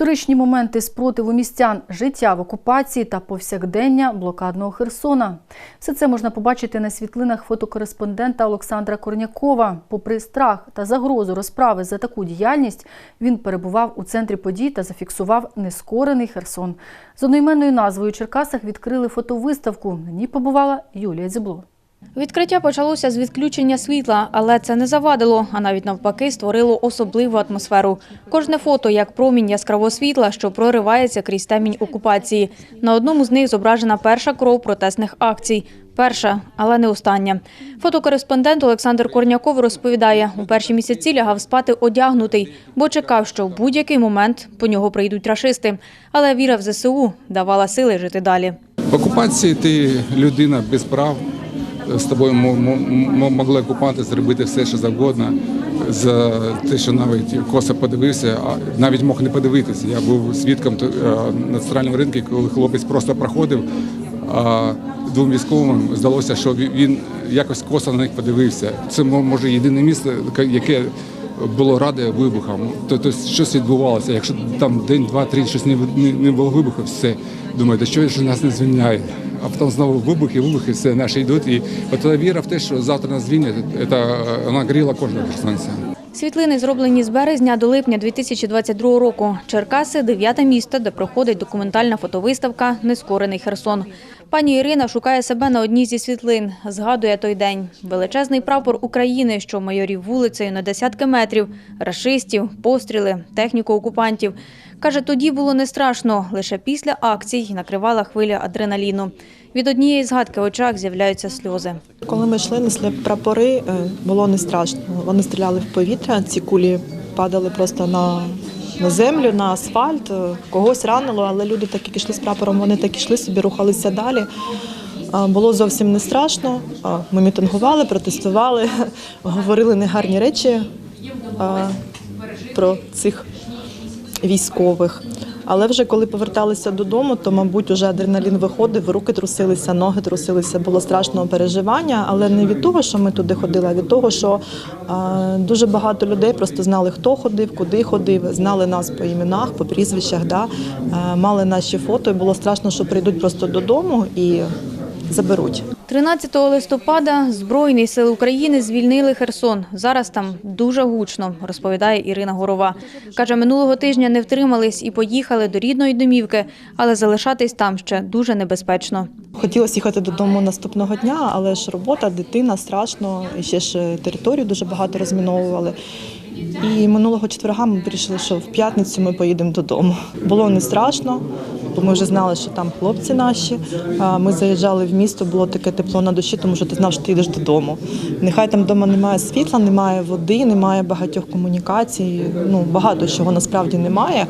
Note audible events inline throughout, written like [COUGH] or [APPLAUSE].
Історичні моменти спротиву містян, життя в окупації та повсякдення блокадного Херсона. Все це можна побачити на світлинах фотокореспондента Олександра Корнякова. Попри страх та загрозу розправи за таку діяльність, він перебував у центрі подій та зафіксував нескорений Херсон. З одноіменною назвою Черкасах відкрили фотовиставку. На ній побувала Юлія Дзібло. Відкриття почалося з відключення світла, але це не завадило, а навіть навпаки створило особливу атмосферу. Кожне фото як промінь яскравого світла, що проривається крізь темінь окупації. На одному з них зображена перша кров протестних акцій. Перша, але не остання. Фотокореспондент Олександр Корняков розповідає, у перші місяці лягав спати одягнутий, бо чекав, що в будь-який момент по нього прийдуть рашисти. Але віра в ЗСУ давала сили жити далі. В окупації ти людина без прав. З тобою мо- мо- мо- могли окупанти зробити все, що завгодно. За те, що навіть косо подивився, а навіть мог не подивитися. Я був свідком е, на центральному ринку, коли хлопець просто проходив. А двом військовим здалося, що він- якось косо на них подивився. Це мо- може єдине місце, яке було раде вибухам. Тобто щось відбувалося. Якщо там день, два, три щось не, не, було вибуху, все думаю, да що ж нас не звільняють. А потім знову вибухи, вибухи, все наші йдуть. І от віра в те, що завтра нас звільнять, це, вона гріла кожного херсонця. Світлини зроблені з березня до липня 2022 року. Черкаси – дев'яте місто, де проходить документальна фотовиставка «Нескорений Херсон». Пані Ірина шукає себе на одній зі світлин. Згадує той день. Величезний прапор України, що майорів вулицею на десятки метрів, рашистів, постріли, техніку окупантів. Каже, тоді було не страшно. Лише після акцій накривала хвиля адреналіну. Від однієї згадки в очах з'являються сльози. Коли ми йшли, несли прапори, е, було не страшно. Вони стріляли в повітря, ці кулі падали просто на, на землю, на асфальт. Е, Когось ранило, але люди, так як йшли з прапором, вони так ішли собі, рухалися далі. Було зовсім не страшно. Ми мітингували, протестували, [LAUGHS] говорили негарні речі про цих військових. Але вже коли поверталися додому, то, мабуть, вже адреналін виходив, руки трусилися, ноги трусилися, було страшного переживання, але не від того, що ми туди ходили, а від того, що а, дуже багато людей просто знали, хто ходив, куди ходив, знали нас по іменах, по прізвищах, да, а, мали наші фото, і було страшно, що прийдуть просто додому і заберуть. 13 листопада Збройні сили України звільнили Херсон. Зараз там дуже гучно, розповідає Ірина Горова. Каже, минулого тижня не втримались і поїхали до рідної домівки, але залишатись там ще дуже небезпечно. Хотілося їхати додому наступного дня, але ж робота, дитина страшно, і ще ж територію дуже багато розміновували. І минулого четверга ми вирішили, що в п'ятницю ми поїдемо додому. Було не страшно, бо ми вже знали, що там хлопці наші. Ми заїжджали в місто, було таке тепло на душі, тому що ти знав, що ти йдеш додому. Нехай там вдома немає світла, немає води, немає багатьох комунікацій. Ну багато чого насправді немає,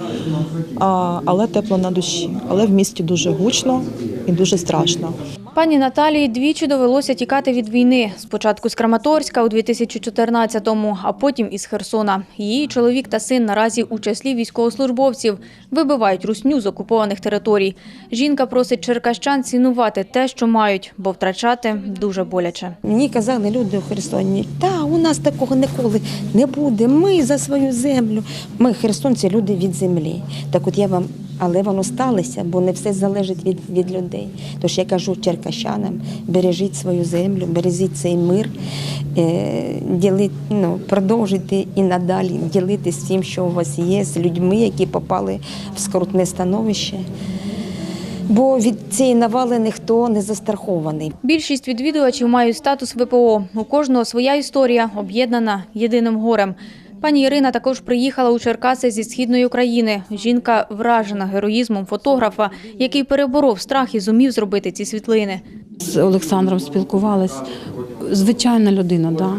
але тепло на душі. Але в місті дуже гучно і дуже страшно. Пані Наталії двічі довелося тікати від війни. Спочатку з Краматорська у 2014-му, а потім із Херсона. Її чоловік та син наразі у числі військовослужбовців вибивають русню з окупованих територій. Жінка просить черкащан цінувати те, що мають, бо втрачати дуже боляче. Мені казали люди у Херсоні, та у нас такого ніколи не буде. Ми за свою землю. Ми херсонці, люди від землі. Так от я вам, але воно сталося, бо не все залежить від, від людей. Тож я кажу черкащанам, бережіть свою землю, бережіть цей мир, е, діли, ну, продовжуйте і надалі ділитися всім, що у вас є, з людьми, які попали в скрутне становище. Бо від цієї навали ніхто не застрахований. Більшість відвідувачів мають статус ВПО. У кожного своя історія, об'єднана єдиним горем. Пані Ірина також приїхала у Черкаси зі східної України. Жінка вражена героїзмом фотографа, який переборов страх і зумів зробити ці світлини. з Олександром спілкувалась. Звичайна людина, да.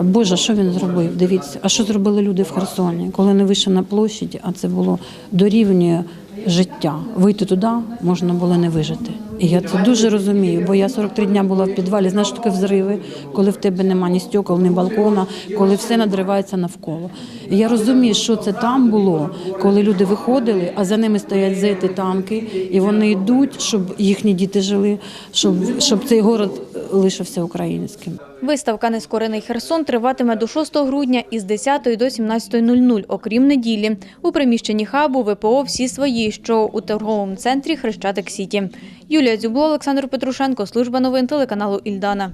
Боже, що він зробив? Дивіться, а що зробили люди в Херсоні, коли не вийшли на площадь, а це було дорівнює життя. Вийти туди можна було не вижити. І я це дуже розумію, бо я 43 дня була в підвалі. Знаєш, таке взриви, коли в тебе нема ні стекол, ні балкона, коли все надривається навколо. І я розумію, що це там було, коли люди виходили, а за ними стоять зети, танки, і вони йдуть, щоб їхні діти жили, щоб, щоб цей город лишився українським. Виставка «Нескорений Херсон» триватиме до 6 грудня із 10 до 17.00, окрім неділі. У приміщенні хабу ВПО «Всі свої», що у торговому центрі Хрещатик Сіті. Юлія Дзюбло, Олександр Петрушенко, Служба новин телеканалу «Ільдана».